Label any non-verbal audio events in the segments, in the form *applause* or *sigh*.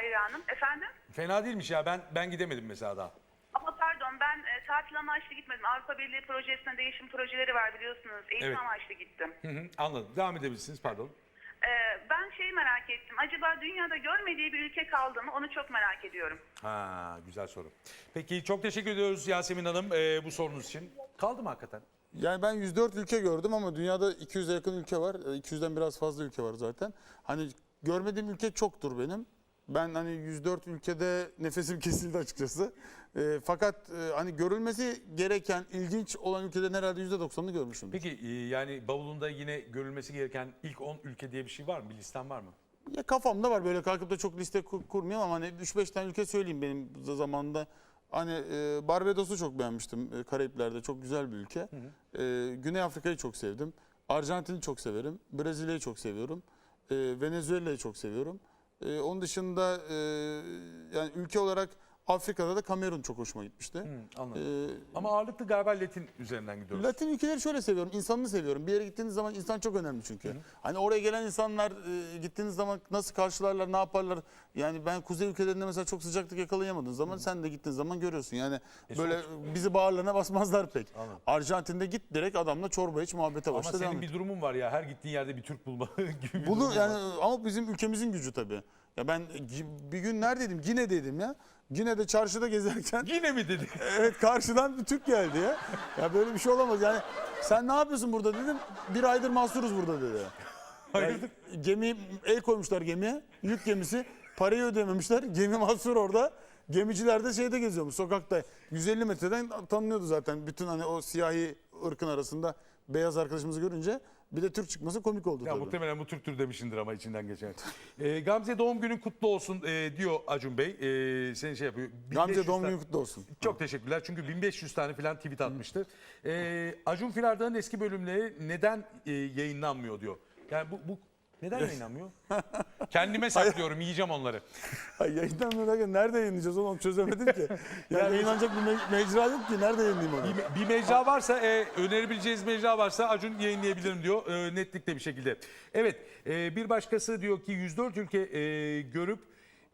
hayranım. Efendim? Fena değilmiş ya ben ben gidemedim mesela daha. Ama pardon ben e, tatil amaçlı gitmedim. Avrupa Birliği projesinde değişim projeleri var biliyorsunuz. Eğitim Evet. amaçlı gittim. Hı hı, anladım. Devam edebilirsiniz pardon. Ee, ben şeyi merak ettim. Acaba dünyada görmediği bir ülke kaldı mı? Onu çok merak ediyorum. Ha güzel soru. Peki çok teşekkür ediyoruz Yasemin Hanım e, bu sorunuz için. Kaldı mı hakikaten? Yani ben 104 ülke gördüm ama dünyada 200'e yakın ülke var. E, 200'den biraz fazla ülke var zaten. Hani görmediğim ülke çoktur benim. Ben hani 104 ülkede nefesim kesildi açıkçası. E, fakat e, hani görülmesi gereken, ilginç olan ülkelerin herhalde %90'ını görmüşüm. Peki e, yani bavulunda yine görülmesi gereken ilk 10 ülke diye bir şey var mı? Bir listen var mı? Ya kafamda var böyle kalkıp da çok liste kur- kurmuyorum ama hani 3-5 tane ülke söyleyeyim benim zamanında. Hani e, Barbados'u çok beğenmiştim e, Karayipler'de çok güzel bir ülke. E, Güney Afrika'yı çok sevdim. Arjantin'i çok severim. Brezilya'yı çok seviyorum. E, Venezuela'yı çok seviyorum. E, onun dışında e, yani ülke olarak Afrika'da da Kamerun çok hoşuma gitmişti. Anladım. E, Ama ağırlıklı galiba Latin üzerinden gidiyoruz. Latin ülkeleri şöyle seviyorum. insanını seviyorum. Bir yere gittiğiniz zaman insan çok önemli çünkü. Hani oraya gelen insanlar e, gittiğiniz zaman nasıl karşılarlar, ne yaparlar? Yani ben kuzey ülkelerinde mesela çok sıcaklık yakalayamadığın zaman sen de gittiğin zaman görüyorsun. Yani böyle bizi bağırlarına basmazlar pek. Anladım. Arjantin'de git direkt adamla çorba iç muhabbete Ama başla. senin devam bir durumun var ya her gittiğin yerde bir Türk bulma *laughs* gibi bir Bunu yani var. ama bizim ülkemizin gücü tabii. Ya ben bir gün neredeydim? Gine'deydim ya. Gine'de çarşıda gezerken *laughs* Yine mi dedi? *laughs* Evet karşıdan bir Türk geldi ya. Ya böyle bir şey olamaz yani. Sen ne yapıyorsun burada dedim. Bir aydır mahsuruz burada dedi. *laughs* Hayırdır? Gemi el koymuşlar gemiye. Yük gemisi. Parayı ödememişler. Gemi mahsur orada. Gemiciler de şeyde geziyormuş sokakta. 150 metreden tanınıyordu zaten. Bütün hani o siyahi ırkın arasında beyaz arkadaşımızı görünce bir de Türk çıkması komik oldu Ya tabii. muhtemelen bu Türktür demişindir ama içinden geçen. Ee, Gamze doğum günün kutlu olsun e, diyor Acun Bey. E, seni şey yapıyor. 1500 Gamze doğum tane- günü kutlu olsun. Çok teşekkürler çünkü 1500 tane falan tweet atmıştır. Ee, Acun Filardağ'ın eski bölümleri neden e, yayınlanmıyor diyor. Yani bu, bu neden yayınlanmıyor? *laughs* Kendime saklıyorum yiyeceğim onları. Ay yayından mı derken nerede yayınlayacağız oğlum çözemedim ki. *laughs* Ya Yani- yayınlanacak bir me- mecra yok ki nerede yayınlayayım onu? Bir, bir mecra varsa, e, önerebileceğiniz mecra varsa Acun yayınlayabilirim diyor e, netlikle bir şekilde. Evet, e, bir başkası diyor ki 104 ülke e, görüp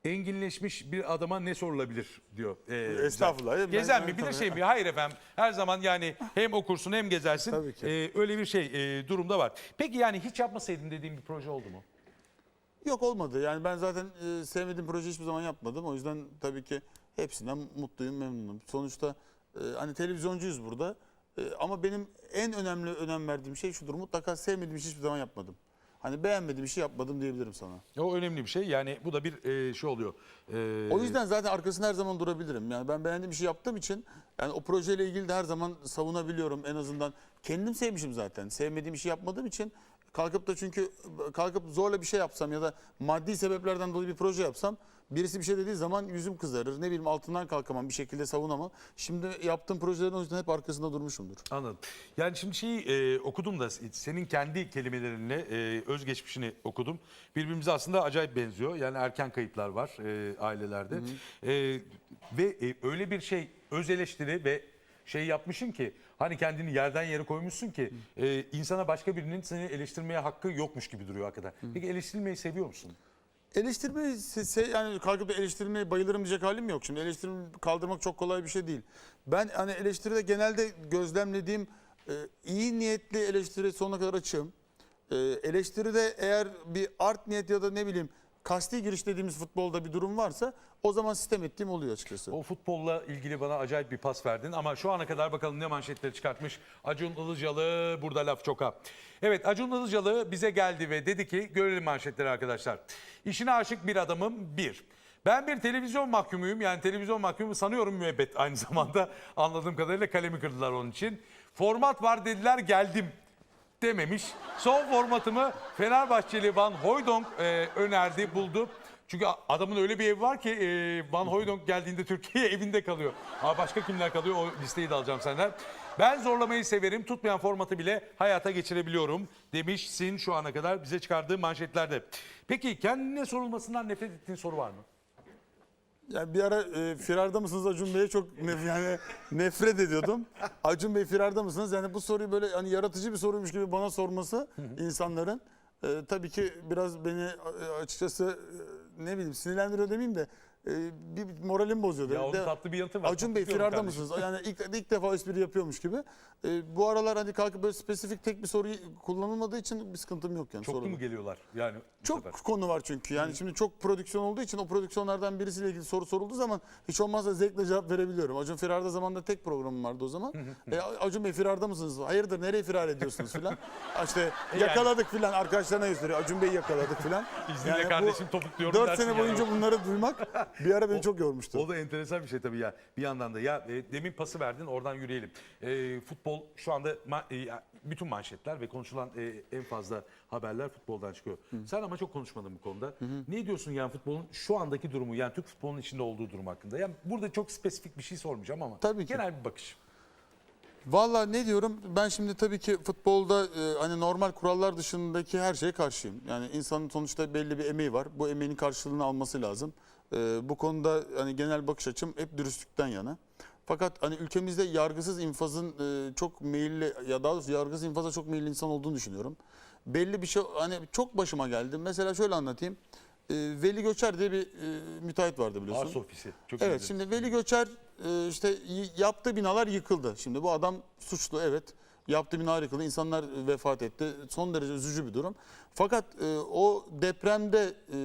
enginleşmiş bir adama ne sorulabilir diyor. E, Estağfurullah. Ben- Gezen ben mi? Bir de tabii- şey mi? Hayır efendim. Her zaman yani hem okursun hem gezersin. Tabii ki. E, öyle bir şey e, durumda var. Peki yani hiç yapmasaydım dediğim bir proje oldu mu? Yok olmadı. Yani ben zaten e, sevmediğim proje hiçbir zaman yapmadım. O yüzden tabii ki hepsinden mutluyum, memnunum. Sonuçta e, hani televizyoncuyuz burada. E, ama benim en önemli önem verdiğim şey şudur. Mutlaka sevmediğim işi hiçbir zaman yapmadım. Hani beğenmediğim işi yapmadım diyebilirim sana. O önemli bir şey. Yani bu da bir e, şey oluyor. E, O yüzden zaten arkasında her zaman durabilirim. Yani ben beğendiğim bir şey yaptığım için yani o projeyle ilgili de her zaman savunabiliyorum en azından. Kendim sevmişim zaten. Sevmediğim işi yapmadığım için kalkıp da çünkü kalkıp zorla bir şey yapsam ya da maddi sebeplerden dolayı bir proje yapsam birisi bir şey dediği zaman yüzüm kızarır. Ne bileyim altından kalkamam bir şekilde savunamam. Şimdi yaptığım projelerin o yüzden hep arkasında durmuşumdur. Anladım. Yani şimdi şeyi e, okudum da senin kendi kelimelerinle e, özgeçmişini okudum. Birbirimize aslında acayip benziyor. Yani erken kayıplar var e, ailelerde. E, ve e, öyle bir şey öz eleştiri ve şey yapmışsın ki hani kendini yerden yere koymuşsun ki e, insana başka birinin seni eleştirmeye hakkı yokmuş gibi duruyor hakikaten. Peki eleştirilmeyi seviyor musun? Eleştirmeyi se- se- yani kalkıp da eleştirmeye bayılırım diyecek halim yok. Şimdi eleştirimi kaldırmak çok kolay bir şey değil. Ben hani eleştiride genelde gözlemlediğim e, iyi niyetli eleştiri sonuna kadar açığım. E, eleştiride eğer bir art niyet ya da ne bileyim kasti giriş dediğimiz futbolda bir durum varsa o zaman sistem ettiğim oluyor açıkçası. O futbolla ilgili bana acayip bir pas verdin ama şu ana kadar bakalım ne manşetleri çıkartmış. Acun Ilıcalı burada laf çok ha. Evet Acun Ilıcalı bize geldi ve dedi ki görelim manşetleri arkadaşlar. İşine aşık bir adamım bir. Ben bir televizyon mahkumuyum yani televizyon mahkumu sanıyorum müebbet aynı *laughs* zamanda anladığım kadarıyla kalemi kırdılar onun için. Format var dediler geldim dememiş. Son formatımı Fenerbahçeli Van Hooijdonk e, önerdi, buldu. Çünkü adamın öyle bir evi var ki e, Van Hooijdonk geldiğinde Türkiye *laughs* evinde kalıyor. Ama başka kimler kalıyor o listeyi de alacağım senden. Ben zorlamayı severim. Tutmayan formatı bile hayata geçirebiliyorum demişsin şu ana kadar bize çıkardığı manşetlerde. Peki kendine sorulmasından nefret ettiğin soru var mı? Yani bir ara e, firarda mısınız Acun Bey'e çok nef- yani nefret ediyordum. Acun Bey firarda mısınız? Yani bu soruyu böyle hani yaratıcı bir soruymuş gibi bana sorması insanların e, tabii ki biraz beni e, açıkçası ne bileyim sinirlendiriyor demeyeyim de e, bir moralim bozuyordu. Ya onun De- tatlı bir yanıtı var. Acun Bey firarda kardeşim. mısınız? Yani ilk, ilk defa espri yapıyormuş gibi. E, bu aralar hani kalkıp böyle spesifik tek bir soru kullanılmadığı için bir sıkıntım yok yani Çoklu soruda. mu geliyorlar yani bu Çok sefer? konu var çünkü. Yani şimdi çok prodüksiyon olduğu için o prodüksiyonlardan birisiyle ilgili soru sorulduğu zaman hiç olmazsa zevkle cevap verebiliyorum. Acun Firar'da zamanında tek programım vardı o zaman. e, Acun Bey Firar'da mısınız? Hayırdır nereye firar ediyorsunuz filan. *laughs* işte yakaladık filan arkadaşlarına gösteriyor. Acun Bey'i yakaladık filan. İzninle kardeşim topukluyorum 4 dersin sene yani. boyunca bunları duymak *laughs* bir ara beni çok yormuştu. O da enteresan bir şey tabii ya bir yandan da. Ya e, demin pası verdin oradan yürüyelim. E, futbol şu anda e, bütün manşetler ve konuşulan e, en fazla haberler futboldan çıkıyor. Sen ama çok konuşmadın bu konuda. Ne diyorsun yani futbolun şu andaki durumu yani Türk futbolunun içinde olduğu durum hakkında? Yani burada çok spesifik bir şey sormayacağım ama Tabii ki. genel bir bakış. Valla ne diyorum ben şimdi tabii ki futbolda e, hani normal kurallar dışındaki her şeye karşıyım. Yani insanın sonuçta belli bir emeği var. Bu emeğin karşılığını alması lazım. E, bu konuda hani genel bakış açım hep dürüstlükten yana. Fakat hani ülkemizde yargısız infazın e, çok meyilli ya daha doğrusu yargısız infaza çok meyilli insan olduğunu düşünüyorum. Belli bir şey hani çok başıma geldi. Mesela şöyle anlatayım. E, Veli Göçer diye bir e, müteahhit vardı biliyorsun. Arsa ofisi. Çok Evet şimdi Veli Göçer e, işte yaptığı binalar yıkıldı. Şimdi bu adam suçlu evet. Yaptığı binalar yıkıldı. İnsanlar vefat etti. Son derece üzücü bir durum. Fakat e, o depremde e,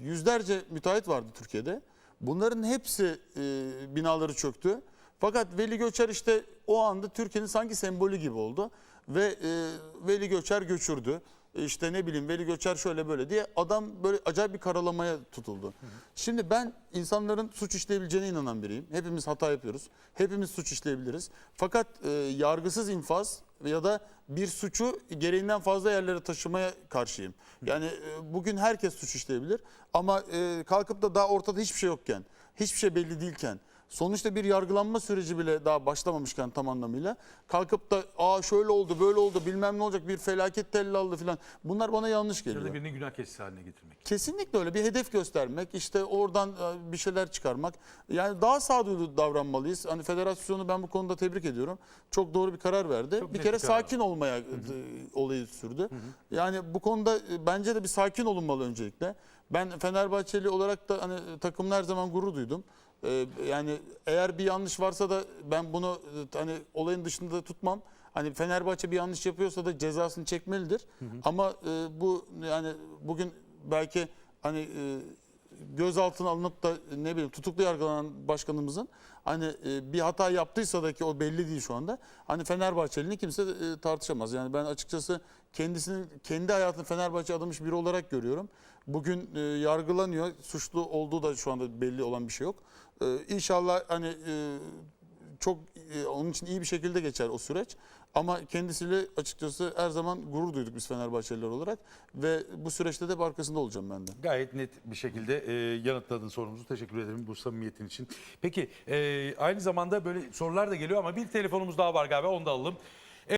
yüzlerce müteahhit vardı Türkiye'de. Bunların hepsi e, binaları çöktü. Fakat Veli Göçer işte o anda Türkiye'nin sanki sembolü gibi oldu. Ve e, Veli Göçer göçürdü. İşte ne bileyim Veli Göçer şöyle böyle diye adam böyle acayip bir karalamaya tutuldu. Şimdi ben insanların suç işleyebileceğine inanan biriyim. Hepimiz hata yapıyoruz. Hepimiz suç işleyebiliriz. Fakat e, yargısız infaz ya da bir suçu gereğinden fazla yerlere taşımaya karşıyım. Yani e, bugün herkes suç işleyebilir ama e, kalkıp da daha ortada hiçbir şey yokken, hiçbir şey belli değilken Sonuçta bir yargılanma süreci bile daha başlamamışken tam anlamıyla kalkıp da aa şöyle oldu böyle oldu bilmem ne olacak bir felaket tellallı falan bunlar bana yanlış geliyor. Burada birini günah keçisi haline getirmek. Kesinlikle öyle bir hedef göstermek işte oradan e, bir şeyler çıkarmak yani daha sağduyulu davranmalıyız. Hani federasyonu ben bu konuda tebrik ediyorum. Çok doğru bir karar verdi. Çok bir kere sakin olmaya e, olayı sürdü. Yani bu konuda e, bence de bir sakin olunmalı öncelikle. Ben Fenerbahçeli olarak da hani takımla her zaman gurur duydum. Ee, yani eğer bir yanlış varsa da ben bunu e, hani olayın dışında da tutmam. Hani Fenerbahçe bir yanlış yapıyorsa da cezasını çekmelidir. Ama e, bu yani bugün belki hani e, gözaltına alınıp da ne bileyim tutuklu yargılanan başkanımızın hani e, bir hata yaptıysa da ki o belli değil şu anda. Hani Fenerbahçeli'ni kimse e, tartışamaz. Yani ben açıkçası kendisinin kendi hayatını Fenerbahçe adamış biri olarak görüyorum. Bugün e, yargılanıyor. Suçlu olduğu da şu anda belli olan bir şey yok. E, İnşallah hani e, çok e, onun için iyi bir şekilde geçer o süreç. Ama kendisiyle açıkçası her zaman gurur duyduk biz Fenerbahçeliler olarak ve bu süreçte de arkasında olacağım ben de. Gayet net bir şekilde e, yanıtladın sorumuzu. Teşekkür ederim bu samimiyetin için. Peki e, aynı zamanda böyle sorular da geliyor ama bir telefonumuz daha var galiba onu da alalım.